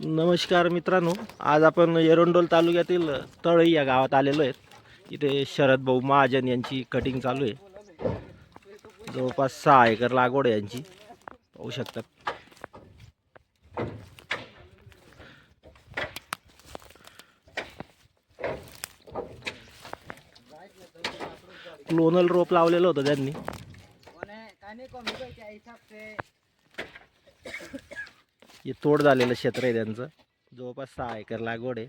नमस्कार मित्रांनो आज आपण एरंडोल तालुक्यातील तळई या गावात आलेलो आहेत इथे शरद भाऊ महाजन यांची कटिंग चालू आहे. जवळपास सहा एकर लागवड आहे यांची. पाहू शकतात क्लोनल रोप लावलेलं होतं त्यांनी. हे तोड झालेलं क्षेत्र आहे त्यांचं. जवळपास सहा एकर लागवड आहे.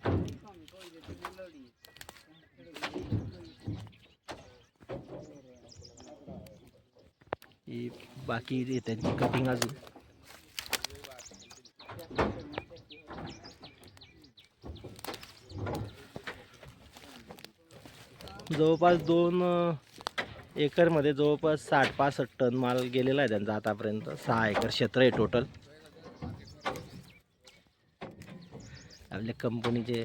ही बाकी त्यांची कटिंग अजून. जवळपास दोन एकरमध्ये जवळपास साठ पासष्ट टन माल गेलेला आहे त्यांचा आतापर्यंत. सहा एकर क्षेत्र आहे टोटल आपल्या कंपनीचे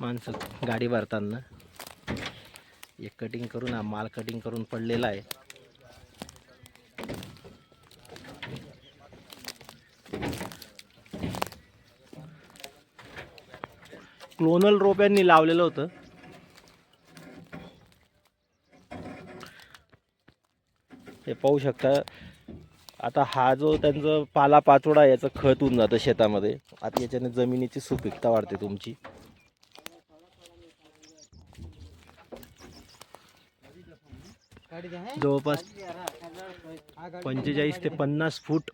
माणसं गाडी भरताना एक कटिंग करून हा माल कटिंग करून पडलेला आहे. क्लोनल रोप यांनी लावलेलं होतं. हे पाहू शकता आता हा जो त्यांचं पाला पाचोडा याचं खत होऊन जातं शेतामध्ये. आता याच्याने जमिनीची सुपीकता वाढते तुमची. जवळपास पंचेचाळीस ते पन्नास फूट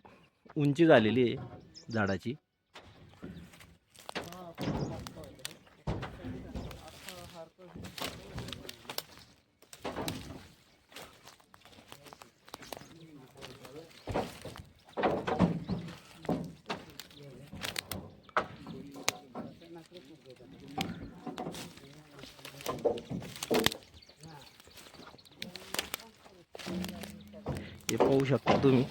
उंची झालेली आहे झाडाची. हे पाहू शकता तुम्ही.